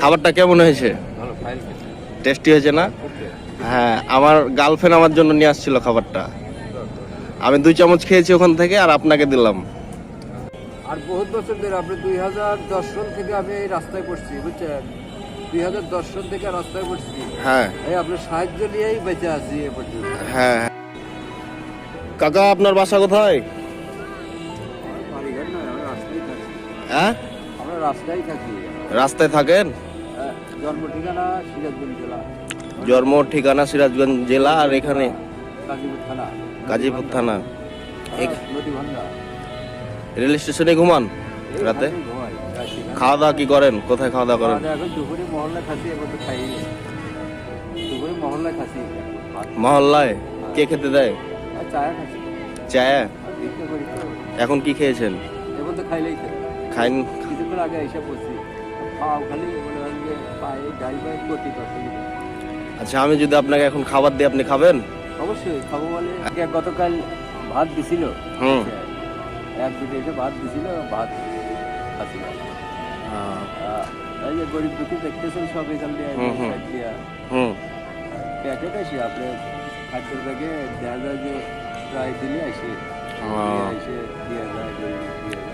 খাবারটা কেমন হয়েছে? টেস্টি হয়েছে। না? হ্যাঁ আমার গার্লফ্রেন্ড আমার জন্য নিয়ে আসছিল খাবারটা। আমি দুই চামচ খেয়েছি ওখান থেকে আর আপনাকে দিলাম। আর বহুত বছর ধরে আপনি দুই হাজার দশ সাল থেকে আমি এই রাস্তায় পড়ছি বুঝছেন? দুই হাজার দশ সাল থেকে রাস্তায় পড়ছি হ্যাঁ। এই আপনার সাহায্য নিয়েই বেঁচে আছি এ পর্যন্ত। হ্যাঁ কাকা আপনার বাসা কোথায়? হ্যাঁ? আমরা রাস্তায় থাকি। রাস্তায় থাকেন? হ্যাঁ, জন্ম ঠিকানা সিরাজগঞ্জ জেলা। জন্ম ঠিকানা সিরাজগঞ্জ জেলা আর এখানে গাজীপুর থানা। গাজীপুর থানা। হ্যাঁ, রেল স্টেশনে ঘুমান রাতে। খাওয়া দাওয়া কি করেন? কোথায় খাওয়া দাওয়া করেন দুপুরে মহল্লা খাসি খাই দুপুরে মহল্লা খাসি। মহল্লায়? কে খেতে দেয়? চায়া এখন কি খেয়েছেন? খাইলেই খাইন কিছুক্ষণ আগে এসে বসছি। পাও খালি মনে হয় যে পায়ে পায়ে প্রতি অসুবিধা আচ্ছা আমি যদি আপনাকে এখন খাবার দিই আপনি খাবেন? অবশ্যই খাব বলে আগে গতকাল ভাত দিছিল। হুম। এক দুটো এসে ভাত দিছিল ভাত আহ, এই যে গরিব দুঃখী দেখতেছেন সব এখান দিয়ে প্যাকেট আসি আপনার খাদ্যের ব্যাগে দেখা যায় যে প্রায় দিলে আসে। দিয়ে যায় গরিব দিয়ে যায়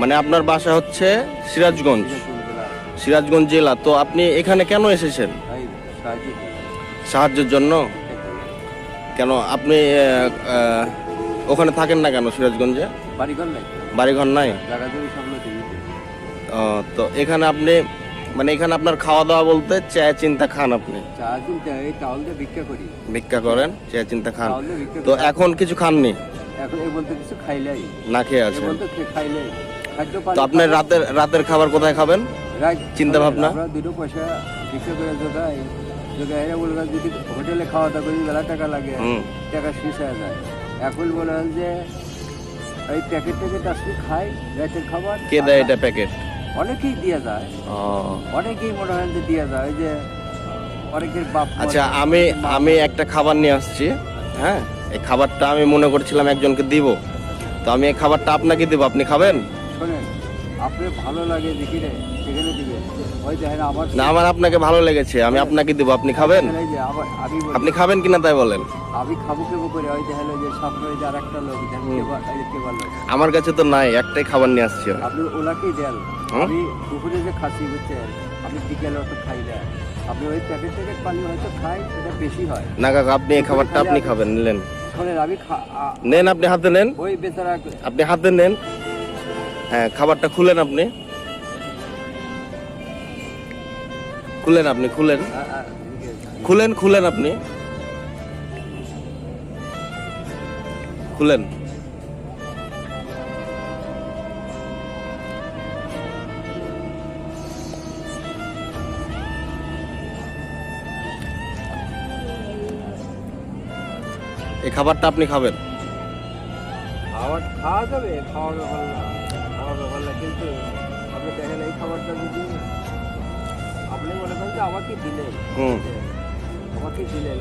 মানে আপনার বাসা হচ্ছে সিরাজগঞ্জ। সিরাজগঞ্জ জেলা। তো আপনি এখানে কেন এসেছেন। সাহায্যের জন্য? কেন আপনি ওখানে থাকেন না কেন সিরাজগঞ্জে? বাড়িঘর নাই। তো এখানে আপনি মানে এখানে আপনার খাওয়া দাওয়া বলতে চায় চিন্তা খান আপনি? চা ভিক্ষা করেন চায় চিন্তা খান তো এখন কিছু খাননি? না খেয়ে এই তো পানি আপনার রাতের রাতের খাবার কোথায় খাবেন? চিন্তা ভাবনা? দুটো পয়সা করে জোগাই। জোগাই যদি হোটেলে খাওয়া দাওয়া করি বেলা টাকা লাগে। টাকা শেষ হয়ে যায়। এখন বলে যে এই প্যাকেট ট্যাকেট আসলে খাই রাতের খাবার কে দেয় এটা প্যাকেট অনেকেই দিয়ে যায়। ও। অনেকেই মনে হয় যে দিয়ে যায়। যে অনেকের বাপ আচ্ছা আমি আমি একটা খাবার নিয়ে আসছি হ্যাঁ? এই খাবারটা আমি মনে করছিলাম একজনকে দিব। তো আমি এই খাবারটা আপনাকে দিব। আপনি খাবেন? শোনেন আপনার ভালো লাগে সেখানে ওই দেখেন আমার না আমার আপনাকে ভালো লেগেছে আমি আপনাকে দিব আপনি খাবেন? এই যে আবার আমি বলি, আপনি খাবেন কিনা তাই বলেন? আমি খাব কেবো করে ওই দেখেন ওই যে সামনে ওই যে আর একটা লোক দেখেন হুম। কেবা- এই যে কেবার লোক। আমার কাছে তো নাই একটাই খাবার নিয়ে আসছি আমি। আপনি ওনাকেই দেন। হুম? আমি দুপুরে যে খাসি বুঝছেন? আমি বিকেলে অত খাই না। আপনি ওই প্যাকেট প্যাকেট পানি হয়তো খাই সেটা বেশি হয়। না কাকা আপনি এই খাবারটা আপনি খাবেন নিলেন শোনেন আমি খা- আ- নেন আপনি হাতে নেন। ওই বেচারা আপনি হাতে নেন। হ্যাঁ খাবারটা খুলেন আপনি। খুলেন আপনি, খুলেন। খুলেন খুলেন আপনি। খুলেন। এই খাবারটা আপনি খাবেন। খাওয়া খাওয়া যাবে খাওয়া ব্যাপার ব্যাপার না কিন্তু আপনি দেখেন এই খাবারটা যদি আপনি মনে করেন যে আমাকে দিলেন আমাকে দিলেন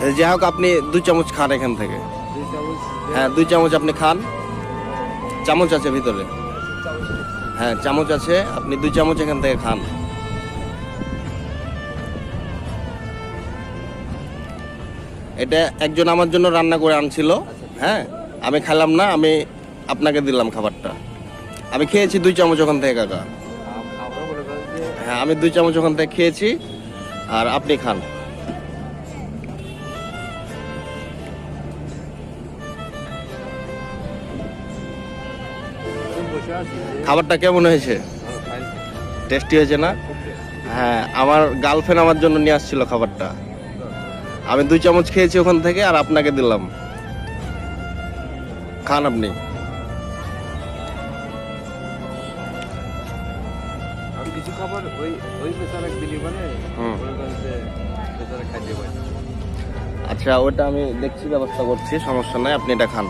ওই যাই হোক আপনি দুই চামচ খান এখান থেকে হ্যাঁ দুই চামচ আপনি খান চামচ আছে ভিতরে হ্যাঁ চামচ আছে আপনি দুই চামচ এখান থেকে খান এটা একজন আমার জন্য রান্না করে আনছিল হ্যাঁ? আমি খেলাম না আমি আপনাকে দিলাম খাবারটা। আমি খেয়েছি দুই চামচ ওখান থেকে কাকা। হ্যাঁ আমি দুই চামচ ওখান থেকে খেয়েছি আর আপনি খান। খাবারটা কেমন হয়েছে? টেস্টি হয়েছে না? হ্যাঁ আমার গার্লফ্রেন্ড আমার জন্য নিয়ে আসছিল খাবারটা। আমি দুই চামচ খেয়েছি ওখান থেকে আর আপনাকে দিলাম। খান আপনি। মানে আচ্ছা ওটা আমি দেখছি ব্যবস্থা করছি সমস্যা নাই আপনি এটা খান।